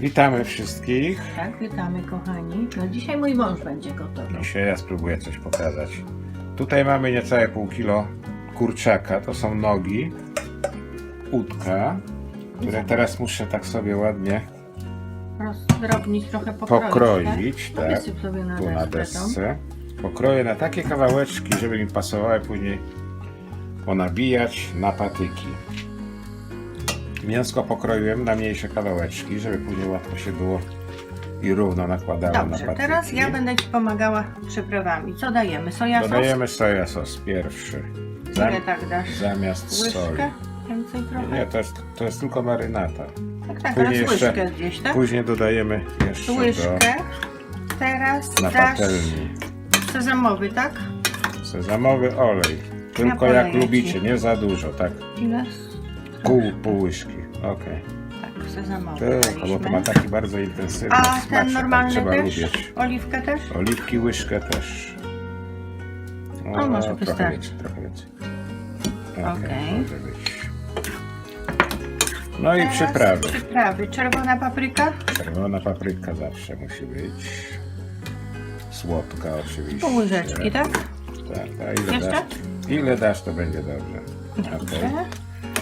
Witamy wszystkich. Tak, witamy kochani. No dzisiaj mój mąż będzie gotował. Dzisiaj ja spróbuję coś pokazać. Tutaj mamy niecałe pół kilo kurczaka, to są nogi, udka, które teraz muszę tak sobie ładnie Rozdrobnić, trochę pokroić. pokroić, Tak? tak, sobie na tu na desce. Pokroję na takie kawałeczki, żeby mi pasowały później ponabijać na patyki. Mięsko pokroiłem na mniejsze kawałeczki, żeby później łatwo się było i równo nakładało na Dobrze, patyki. teraz ja będę Ci pomagała przyprawami. Co dajemy? Soja sos? Dodajemy soja sos pierwszy. Zam, Ile tak dasz? zamiast soli. Łyżkę? Więcej trochę? Nie, to jest, to jest tylko marynata. Tak, tak, później teraz jeszcze- łyżkę gdzieś, tak? Później dodajemy jeszcze Łyżkę. Teraz do, na dasz patelni sezamowy, tak? sezamowy olej. Tylko jak ci. lubicie, nie za dużo, tak? Ile? Pół, pół łyżki. Okej. Tak, sezamowy Tylko, bo to ma daliśmy. taki bardzo intensywny A ten tam normalny trzeba też? lubić. Oliwkę też? Oliwki łyżkę też. O, może trochę wystarczy. więcej, trochę więcej. Okej. może być. No i Teraz przyprawy. Przyprawy. Czerwona papryka? Czerwona papryka zawsze musi być. Słodka oczywiście. Pół łyżeczki, tak? Tak, ile Jeszcze? dasz? Ile dasz, to będzie dobrze. Dobrze.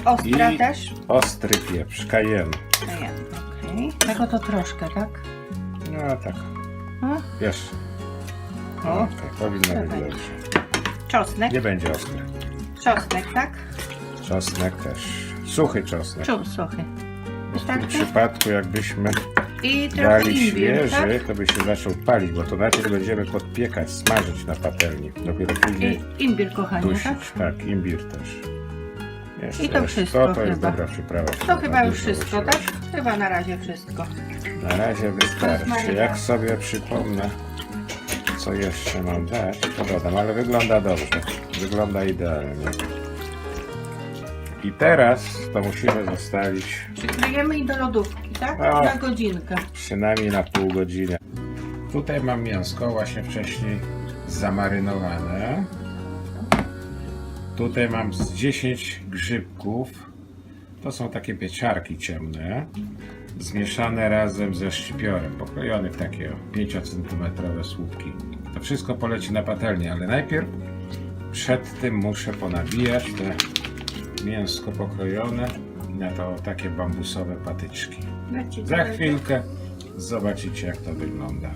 Ostra I- też? Ostry pieprz, cayenne. Okej. Tego to troszkę, tak? No tak, No. wiesz. O. Okej, powinno być dobrze. Czosnek? Nie będzie ostry. Czosnek, tak? Czosnek też. Suchy czosnek. Czuł, suchy. W tym Wystarczy? przypadku jakbyśmy I trochę dali tak? świeży, to by się zaczął palić, bo to najpierw będziemy podpiekać, smażyć na patelni. Dopiero później I imbir, kochanie, tak? dusić. Tak, imbir też. Jeszcze I to raz. wszystko To, to jest chyba. dobra przyprawa. To chyba już wszystko, tak? Chyba na razie wszystko. Na razie wystarczy. Rozmaryna. Jak sobie przypomnę, co jeszcze mam dać, to dodam, ale wygląda dobrze. Wygląda idealnie. I teraz to musimy zostawić Przykryjemy i do lodówki, tak? A. Na godzinkę. przynajmniej na pół godziny. Tutaj mam mięsko właśnie wcześniej zamarynowane. Tutaj mam z 10 grzybków. To są takie pieczarki ciemne. Zmieszane razem ze szczypiorem, pokrojone w takie 5 cm słupki. To wszystko poleci na patelnię, ale najpierw przed tym muszę ponabijać te mięsko pokrojone na to takie bambusowe patyczki. Za chwilkę zobaczycie jak to wygląda.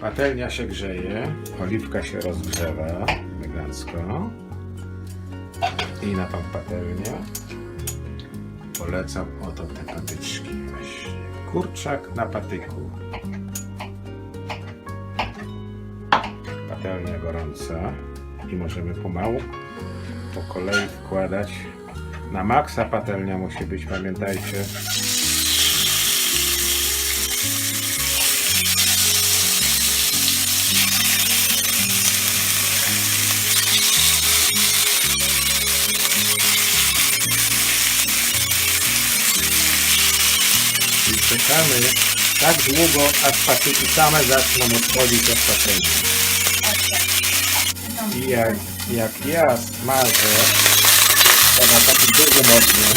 Patelnia się grzeje, oliwka się rozgrzewa elegancko. I na tą patelnię polecam oto te patyczki właśnie. Kurczak na patyku. Patelnia gorąca i możemy pomału po kolei wkładać. Na maksa patelnia musi być, pamiętajcie. Czekamy tak długo, aż patyki same zaczną odchodzić od patelni. I jak, jak ja smażę, to na takim dużym ogniu,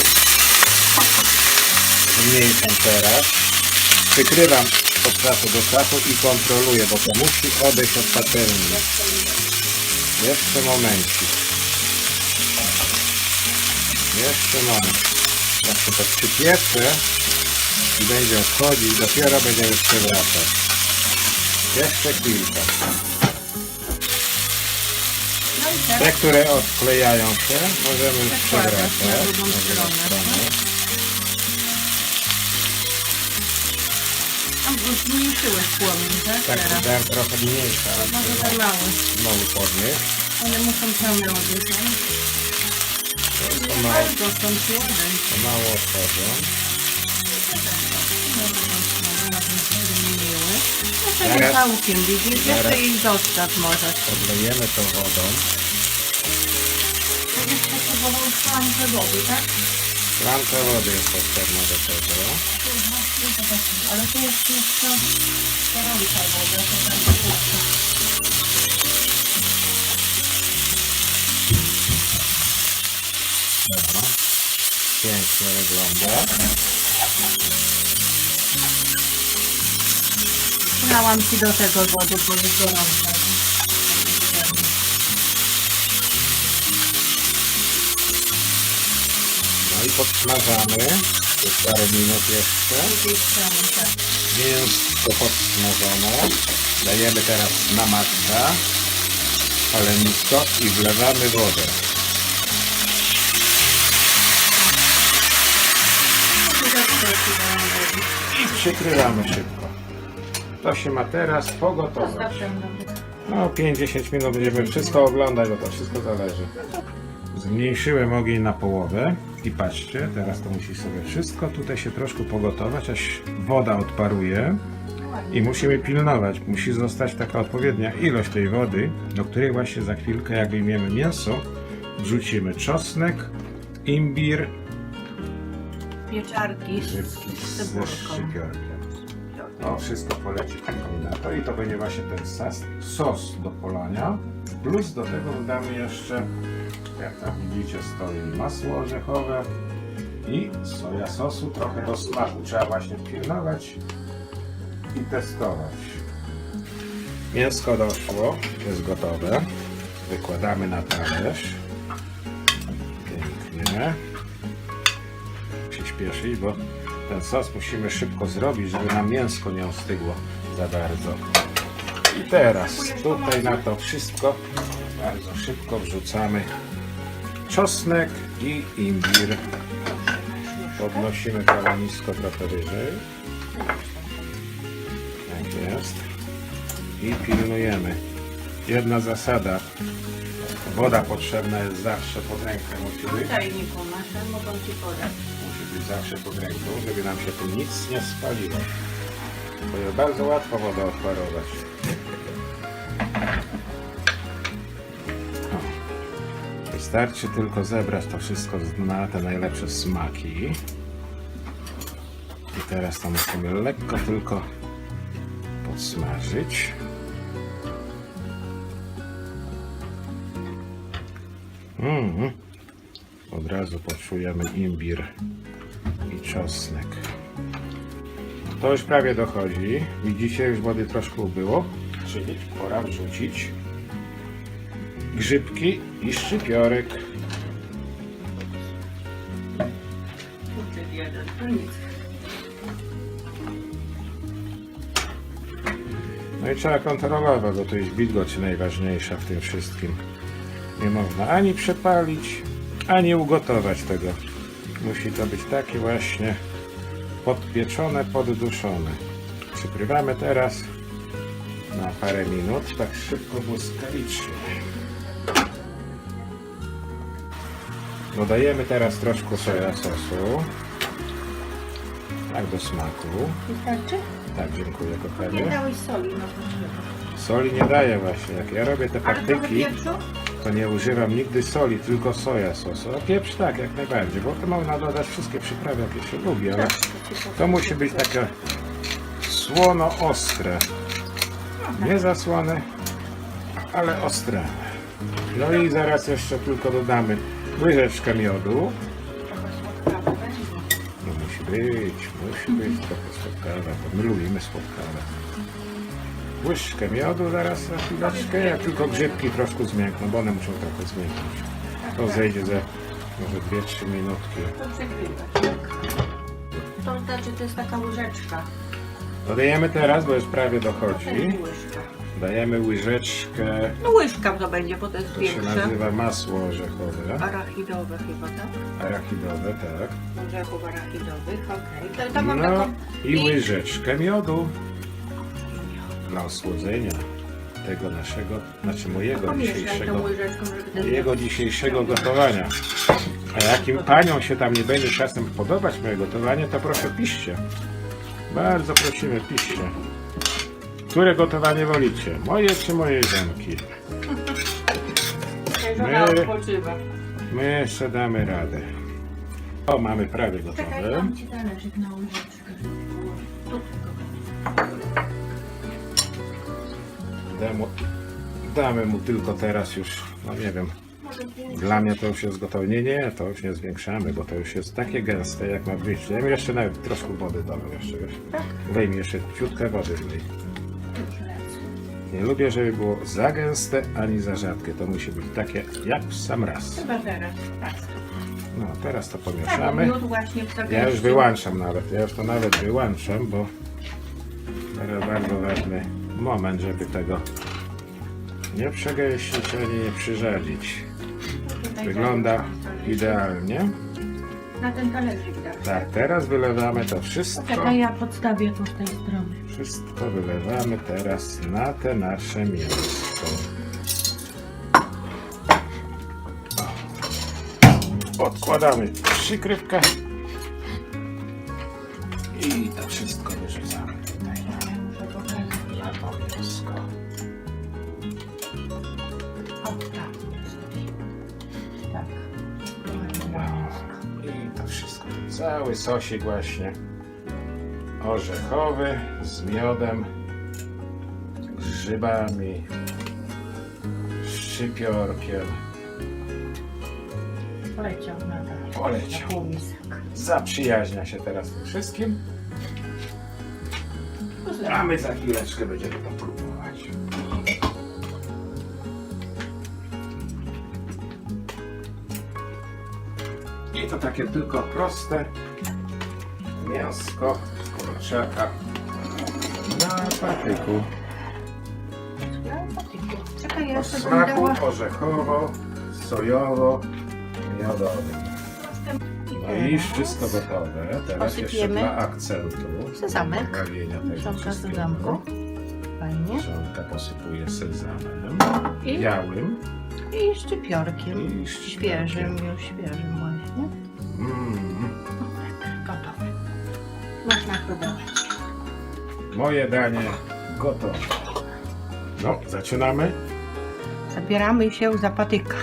zmniejszam teraz, przykrywam od czasu do czasu i kontroluję, bo to musi odejść od patelni. Jeszcze momencik. Jeszcze moment. Jak to przypieprze i będzie odchodzić, dopiero będziemy przewracać. Jeszcze kilka. No i Te, które odklejają się, możemy już Przekładać przewracać. na drugą stronę. tam zmniejszyłeś płomień, tak? Tak, Teraz. dałem trochę mniejsze, ale Może za mały. znowu podnieść. One muszą pełne nie? To mało, bardzo są siłowne. to mało odchodzą. Jeszcze nie Zaraz- całkiem, widzisz? Jeszcze zaraz- ich dostaw możesz. Podlejemy to wodą. To jest potrzebował szklankę wody, tak? Szklanka wody jest potrzebna do tego. Ale to jest jeszcze gorąca woda, to pusta. Dobra. Pięknie wygląda. Nałam ci do tego wody, bo jest gorąca. No i podsmażamy. Jest parę minut jeszcze. Mięsko podsmażone. Dajemy teraz na matkę palenisko i wlewamy wodę. I przykrywamy szybko. To się ma teraz pogotować. No 5-10 minut będziemy wszystko oglądać, bo to wszystko zależy. Zmniejszyłem ogień na połowę i patrzcie, teraz to musi sobie wszystko tutaj się troszkę pogotować, aż woda odparuje i musimy pilnować. Musi zostać taka odpowiednia ilość tej wody, do której właśnie za chwilkę jak wyjmiemy mięso, wrzucimy czosnek, imbir, Pieczarki z grzybki z ze cebulką. szczypiorkiem. O, wszystko poleci na to i to będzie właśnie ten sos, sos do polania. Plus do tego dodamy jeszcze, jak tam widzicie, stoi masło orzechowe i soja sosu trochę do smaku. Trzeba właśnie pilnować i testować. Mięsko doszło, jest gotowe. Wykładamy na talerz. Pięknie. Przyspieszyć, bo ten sos musimy szybko zrobić, żeby nam mięsko nie ostygło za bardzo. I teraz tutaj na to wszystko bardzo szybko wrzucamy czosnek i imbir. Podnosimy palenisko trochę wyżej. Tak jest. I pilnujemy. Jedna zasada. Woda potrzebna jest zawsze pod rękę musi być. Tajniku masz, mogą ci podać. Musi być zawsze pod ręką, żeby nam się tu nic nie spaliło. Bo jest bardzo łatwo wodę odparować. O. Wystarczy tylko zebrać to wszystko z dna, te najlepsze smaki. I teraz to musimy lekko tylko podsmażyć. Mhm. Od razu poczujemy imbir i czosnek. To już prawie dochodzi. Widzicie, już wody troszkę ubyło, czyli pora wrzucić grzybki i szczypiorek. No i trzeba kontrolować, bo to jest wilgoć najważniejsza w tym wszystkim. Nie można ani przepalić, ani ugotować tego. Musi to być takie właśnie podpieczone, podduszone. Przykrywamy teraz na parę minut, tak szybko, błyskawicznie. Dodajemy teraz troszkę soja sosu. Tak do smaku. Wystarczy? Tak, dziękuję Nie kochanie. dałeś soli, no. Soli nie daję właśnie. Jak ja robię te pieprzu? To nie używam nigdy soli, tylko soja sosu. A pieprz tak, jak najbardziej, bo to można dodać wszystkie przyprawy, jakie się lubi, ale Tak, to musi być takie słono-ostre. Nie zasłone, ale ostre. No i zaraz jeszcze tylko dodamy łyżeczkę miodu. No musi być, musi być trochę słodkawe, bo my lubimy słodkawe. Łyżkę miodu zaraz na chwileczkę, jak tylko grzybki troszkę zmiękną, bo one muszą trochę zmięknąć. To zejdzie za może 2-3 minutki. To tak? To znaczy, to jest taka łyżeczka. Dodajemy teraz, bo już prawie dochodzi. Łyżka. Dajemy łyżeczkę, No łyżka to będzie, bo to jest to się większe. nazywa masło orzechowe. Arachidowe chyba, tak? Arachidowe, tak. Orzechów arachidowych, okej. To tam mam No taką... i łyżeczkę miodu dla osłodzenia tego naszego, znaczy mojego dzisiejszego, mojego dzisiejszego gotowania. A jakim paniom się tam nie będzie czasem podobać moje gotowanie, to proszę piszcie. Bardzo prosimy, piszcie. Które gotowanie wolicie? Moje czy moje żonki? Żona My- odpoczywa. My jeszcze damy radę. O, mamy prawie Czekaj, gotowe. dam ci talerzyk na Damy, damy mu tylko teraz już, no nie wiem, dla mnie to już jest gotowe. Nie, nie, to już nie zwiększamy, bo to już jest takie gęste, jak ma być. Ja bym jeszcze nawet troszkę wody dodał jeszcze. Tak. Weźmie jeszcze ciutkę wody w niej. Już lecę. Nie lubię, żeby było za gęste ani za rzadkie. To musi być takie jak w sam raz. Chyba teraz. Tak. No, teraz to Tak, pomieszamy. miód właśnie w Ja już wyłączam nawet, ja już to nawet wyłączam, bo teraz bardzo ważny moment, żeby tego nie przegęścić ani nie przyrzedzić. Wygląda idealnie. Na ten talerzyk dać. Tak, teraz wylewamy to wszystko. Poczekaj, ja podstawię tu z tej strony. Wszystko wylewamy teraz na te nasze mięsko. Odkładamy przykrywkę tak. Tak. I to wszystko, cały sosik właśnie orzechowy z miodem, grzybami, szczypiorkiem. Poleciał na dół. Poleciał. Zaprzyjaźnia się teraz tym wszystkim, a my za chwileczkę będziemy to próbować. To takie tylko proste mięsko kurczaka na patyku. Czekaj, ja O smaku dała... orzechowo, sojowo, miodowym. No i wszystko gotowe. Teraz jeszcze Posypiemy. dla akcentu. Sezamek. Bawienia tego wszystkiego. sezamku. Fajnie. Żonka posypuje sezamem I, białym. I szczypiorkiem. I Świeżym, już świeżym Moje danie gotowe. No, zaczynamy. Zabieramy się za patyka.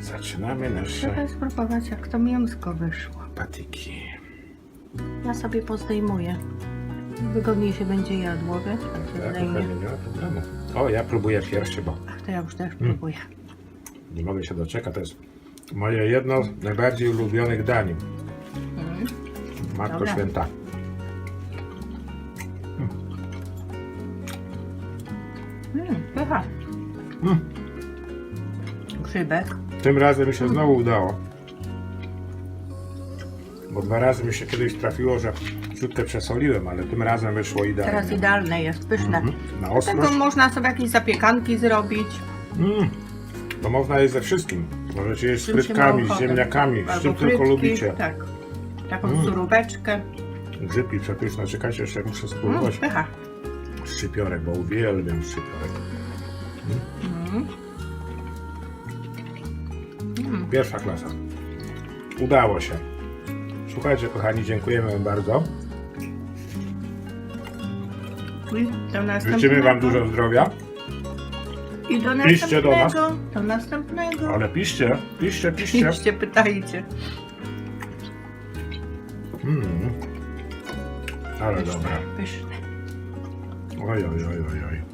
Zaczynamy nasze Trzeba spróbować, jak to mięsko wyszło. patyki. Ja sobie pozdejmuję. Wygodniej się będzie jadło, wiesz? Tak się Tak, zdejmie. kochanie, nie ma problemu. O, ja próbuję pierwszy, bo Ach, to ja już też Mm. próbuję. nie mogę się doczekać. To jest moje jedno z najbardziej ulubionych dań. Mm. Matko Dobra. Święta. Mm, pycha. Mm. Grzybek. Tym razem mi się znowu udało. Bo dwa razy mi się kiedyś trafiło, że ciutkę przesoliłem, ale tym razem wyszło idealnie. Teraz idealne jest, pyszne. Mhm. Na Do tego ostrość. można sobie jakieś zapiekanki zrobić. Mm. To można jeść ze wszystkim. Możecie jeść z frytkami, z ziemniakami, z czym tylko lubicie. Tak. Taką Mm. suróweczkę. Grzybki przepyszne. Czekajcie, jeszcze muszę Mm, spróbować pycha. Szczypiorek, bo uwielbiam szczypiorek. Mm. Mm. Pierwsza klasa. Udało się. Słuchajcie, kochani, dziękujemy Wam bardzo. I do następnego. Życzymy Wam dużo zdrowia. I do Piszcie do nas. następnego. Do następnego. Ale piszcie, piszcie, piszcie. Piszcie, pytajcie. Mm. Ale dobra. Pyszne. Ay ay ay ay ay.